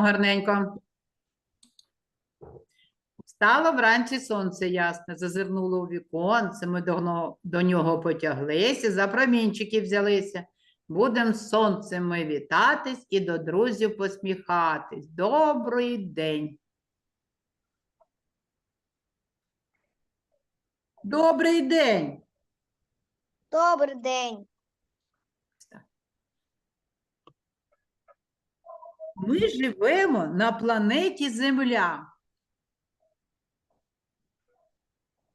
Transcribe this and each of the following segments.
гарненько. Встало вранці сонце ясне, зазирнуло у віконце, ми до, до нього потяглися, за промінчики взялися. Будем з сонцем ми вітатись і до друзів посміхатись. Добрий день. Добрий день. Добрий день. Ми живемо на планеті Земля.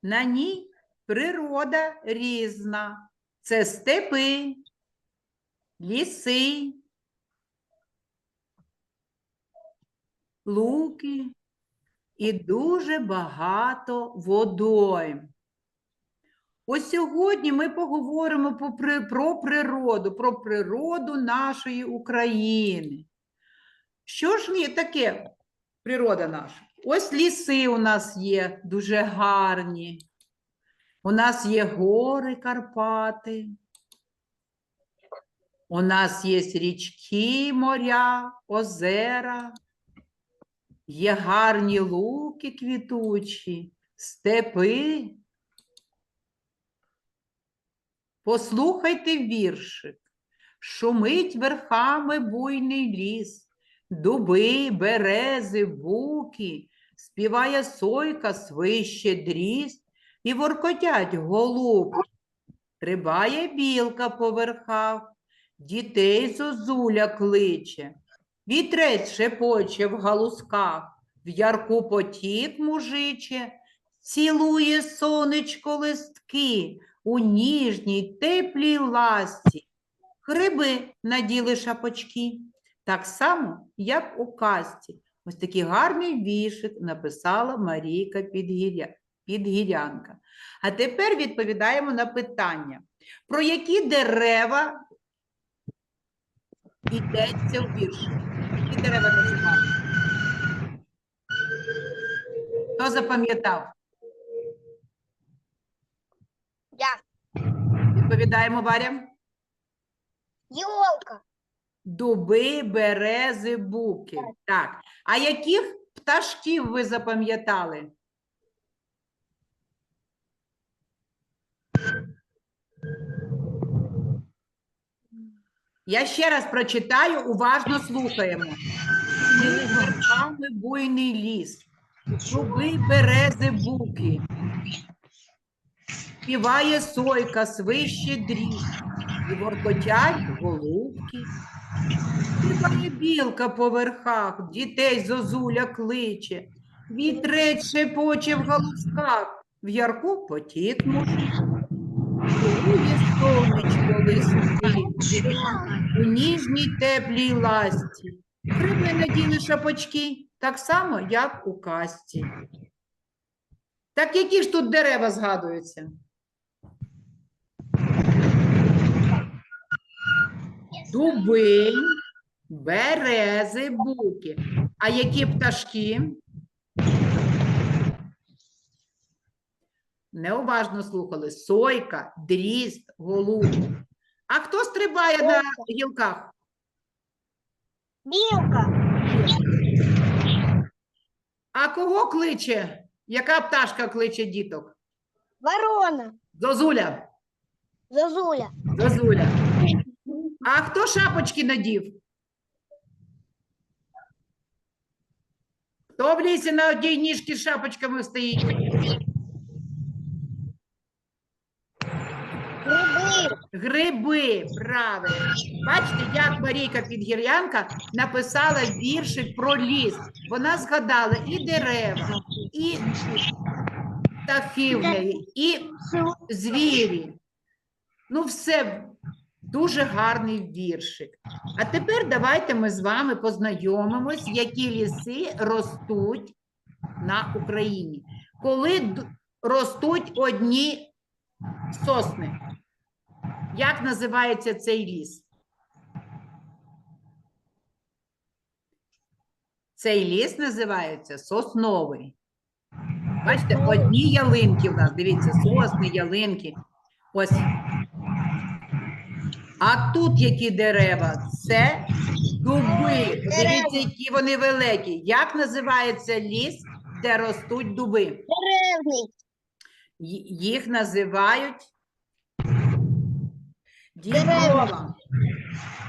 На ній природа різна. Це степи, ліси, луки і дуже багато водойм. Ось сьогодні ми поговоримо про природу, про природу нашої України. Що ж є таке природа наша? Ось ліси у нас є дуже гарні. У нас є гори Карпати. У нас є річки, моря, озера. Є гарні луки квітучі, степи. Послухайте віршик. Шумить верхами буйний ліс. Дуби, берези, буки, співає сойка, свище дріст, і воркотять голубки. Рибає білка по верхах, дітей зозуля кличе, вітрець шепоче в галузках, в ярку потік мужиче, цілує сонечко листки у ніжній теплій ласці, гриби наділи шапочки. Так само, як у казці. Ось такий гарний віршик написала Марійка Підгіря... Підгірянка. А тепер відповідаємо на питання. Про які дерева йдеться у вірші? Які дерева називали? Хто запам'ятав? Я. Відповідаємо, Варя. Ёлка. Дуби, берези, буки. Так. А яких пташків ви запам'ятали? Я ще раз прочитаю, уважно слухаємо. Верхами буйний ліс, дуби, берези, буки. Співає сойка, свище дріж, і воркотять голубки. Співає білка по верхах, дітей зозуля кличе, вітрець шепоче в галузках, в ярку потік мужик. Цілує сонечко листи, у ніжній теплій ласті. Гриби наділи шапочки, так само, як у казці. Так які ж тут дерева згадуються? Дуби, берези, буки. А які пташки? Неуважно слухали. Сойка, дріст, голуб. А хто стрибає на гілках? Білка. А кого кличе? Яка пташка кличе діток? Ворона. Зозуля. Зозуля. Зозуля. А хто шапочки надів? Хто в лісі на одній ніжці з шапочками стоїть? Гриби. Правильно. Бачите, як Марійка Підгір'янка написала віршик про ліс. Вона згадала і дерева, і птахи в неї, і звірі. Ну, все дуже гарний віршик. А тепер давайте ми з вами познайомимось, які ліси ростуть на Україні. Коли ростуть одні сосни. Як називається цей ліс? Цей ліс називається сосновий. Бачите, одні ялинки в нас, дивіться, сосни, ялинки. Ось. А тут які дерева? Це Дуби. Дивіться, які вони великі. Як називається ліс, де ростуть дуби? Деревний. Їх називають діброва.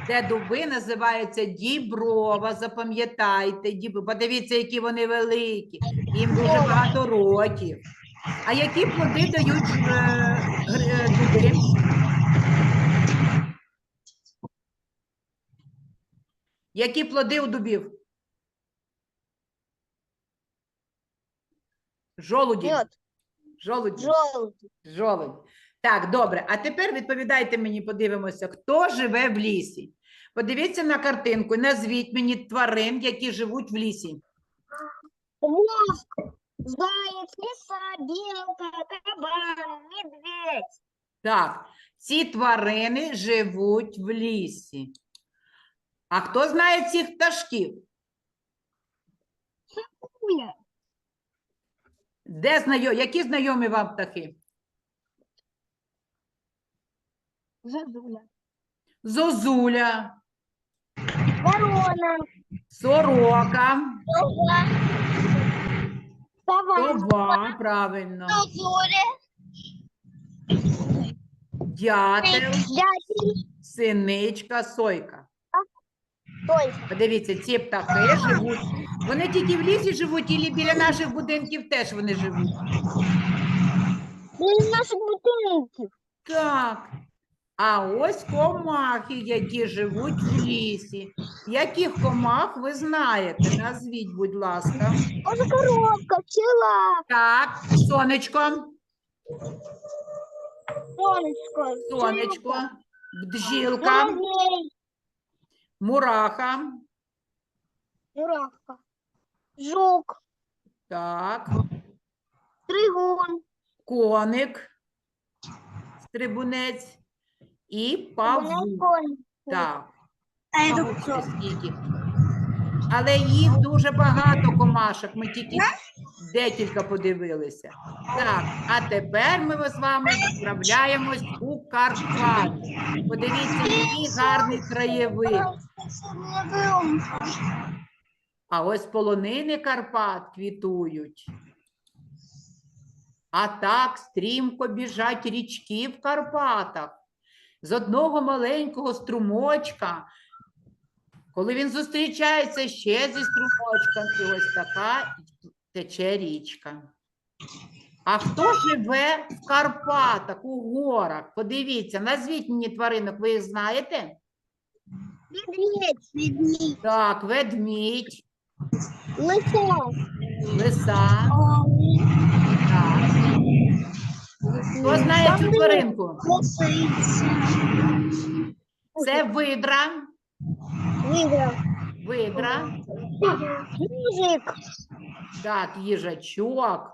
Де дуби називаються діброва. Запам'ятайте, діб... подивіться, які вони великі. Їм дуже багато років. А які плоди дають е, е, дуби? Які плоди у дубів? Жолуді. Мед. Жолуді. Желудь. Жолудь. Так, добре. А тепер відповідайте мені, подивимося, хто живе в лісі. Подивіться на картинку, назвіть мені тварин, які живуть в лісі. Вовк. Заяц, лиса, белка, кабан, медведь. Так, ці тварини живуть в лісі. А хто знає цих пташків? Де знайомі? Які знайомі вам птахи? Зазуля. Зозуля, Ворона. сорока, Сова. Сова. сова, правильно, Зозуля. дятел, Дятел. синичка, сойка. Подивіться, ці птахи живуть. Вони тільки в лісі живуть, і біля наших будинків теж вони живуть. Біля наших бутинків. Так. А ось комахи, які живуть в лісі. Яких комах ви знаєте? Назвіть, будь ласка. Може коробка, пчела, Так, сонечко, сонечко. сонечко, бджілка, Муравей. Мураха. Муравка. Жук. Так, Тригун. коник, стрибунець і павук. Так. Павук ще скільки. Але їх дуже багато комашок. Ми тільки декілька подивилися. Так, а тепер ми з вами відправляємось у Карпати. Подивіться, який гарний краєвид. А ось полонини Карпат квітують. А так стрімко біжать річки в Карпатах. З одного маленького струмочка, коли він зустрічається ще зі струмочком, і ось така тече річка. А хто живе в Карпатах, у горах? Подивіться, назвіть мені тваринок, ви їх знаєте? Медведь. Медведь. Так, ведмідь, Лиса. лиса. Так. Хто знає цю тваринку? Це видра. Видра. Видра. Мужик. Так, їжачок,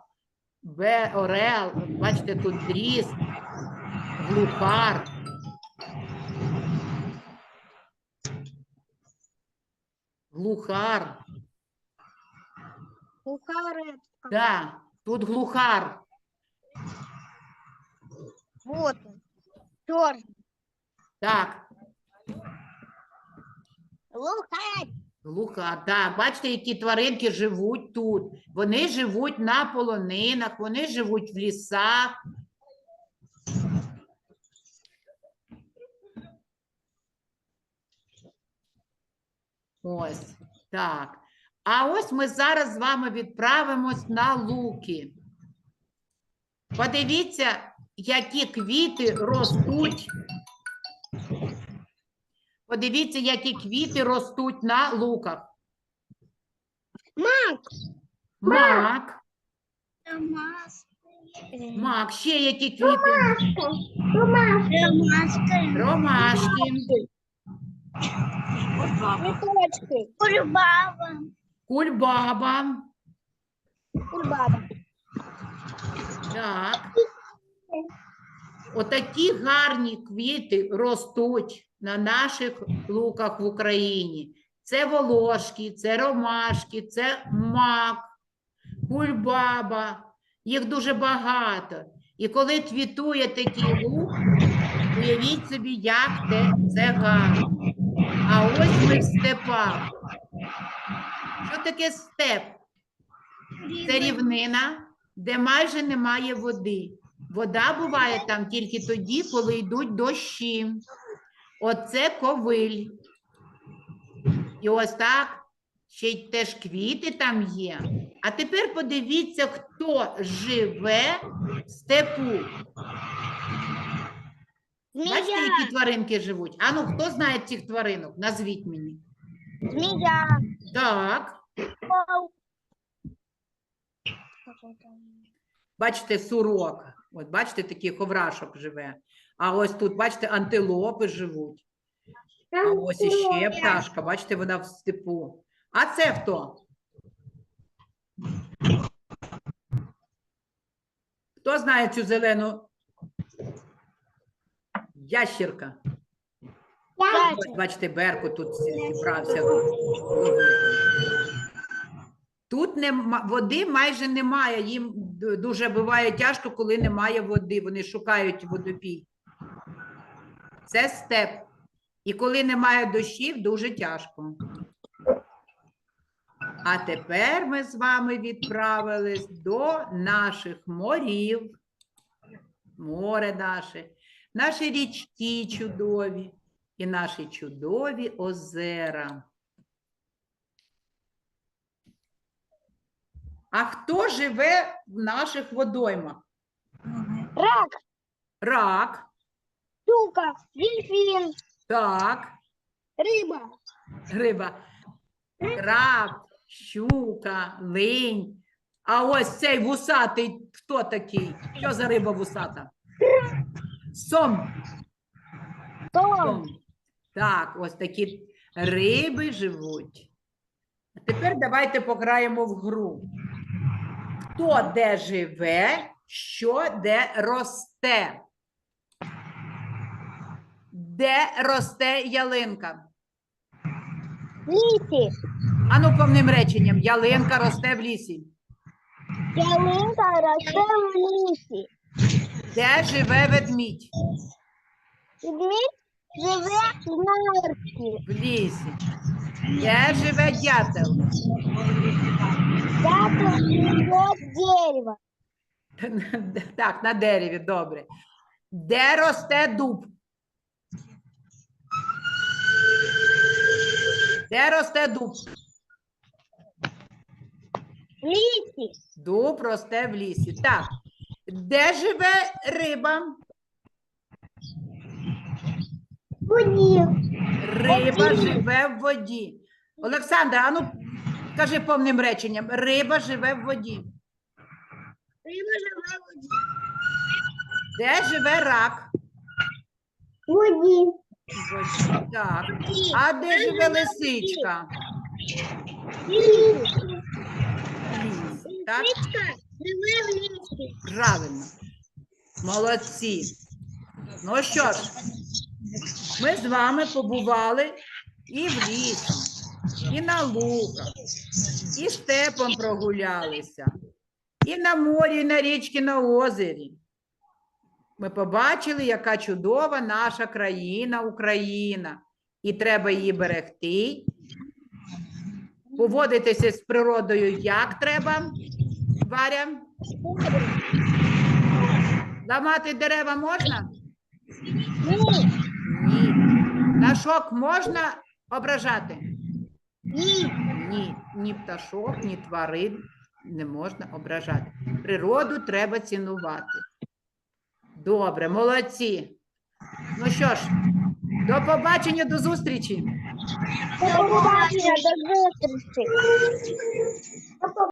бе, орел. Бачите, тут дріс, глухар. Глухар. Кухаретка. Да, тут глухар. Вот он. Черный. Так, Лухарь. глухар. Так, бачите, які тваринки живуть тут. Вони живуть на полонинах, вони живуть в лісах. Ось так. А ось ми зараз з вами відправимось на луки. Подивіться, які квіти ростуть. Подивіться, які квіти ростуть на луках. Мак. Мак, мак, ще які квіти? Маска. Ромашки, Цветочки. Кульбаба. кульбаба. Кульбаба. Так. Отакі гарні квіти ростуть на наших луках в Україні. Це волошки, це ромашки, це мак, кульбаба. Їх дуже багато. І коли квітує такий лук, уявіть собі, як це, це гарно. А ось ми в степах. Що таке степ? Це рівнина, де майже немає води. Вода буває там тільки тоді, коли йдуть дощі. Оце ковиль. І ось так, ще й теж квіти там є. А тепер подивіться, хто живе в степу. Бачите, які тваринки живуть? А ну, хто знає цих тваринок? Назвіть мені. Змея. Так, бачите, сурок. От бачите, такий ховрашок живе. А ось тут, бачите, антилопи живуть. А ось іще пташка, бачите, вона в степу. А це хто? Хто знає цю зелену ящірка? Ось, бачите, Берку тут зібрався. ловити. Тут нема, води майже немає. Їм дуже буває тяжко, коли немає води. Вони шукають водопій. Це степ. І коли немає дощів, дуже тяжко. А тепер ми з вами відправились до наших морів. Море наше, наші річки чудові і наші чудові озера. А хто живе в наших водоймах? Рак. Рак, Щука. Дельфин. так, Рыба. риба, краб, щука, линь. А ось цей вусатий хто такий? Що за риба вусата? Сом. Сом. Так, ось такі риби живуть. А тепер давайте пограємо в гру. Хто де живе, що де росте? Де росте ялинка? Лиси. Ану, повним реченням. Ялинка росте в лісі. Ялинка росте в лісі. Де живе ведмідь? Ведмідь живе в норці. В лісі. Де живе дятел? Дятел живе дерево. Так, на дереві, добре. Де росте дуб? Де росте дуб? В лісі. Дуб росте в лісі. Так. Де живе риба? Воді. Риба живе в воді. Олександра, а ну кажи повним реченням. Риба живе в воді. Риба живе в воді. Де живе рак? Воді. В воді. Так. А де живе лисичка? В лісі. Так, Лисичка. Правильно. Молодці. Ну що ж, ми з вами побували і в лісі, і на луках, і степом прогулялися, і на морі, і на річці, на озері. Ми побачили, яка чудова наша країна, Україна, і треба її берегти, поводитися з природою як треба, Варя? Ламати дерева можна? Ні. Пташок можна ображати? Ні. Ні. Ні пташок, ні тварин не можна ображати. Природу треба цінувати. Добре, молодці. Ну що ж, до побачення, до зустрічі. До побачення, до зустрічі.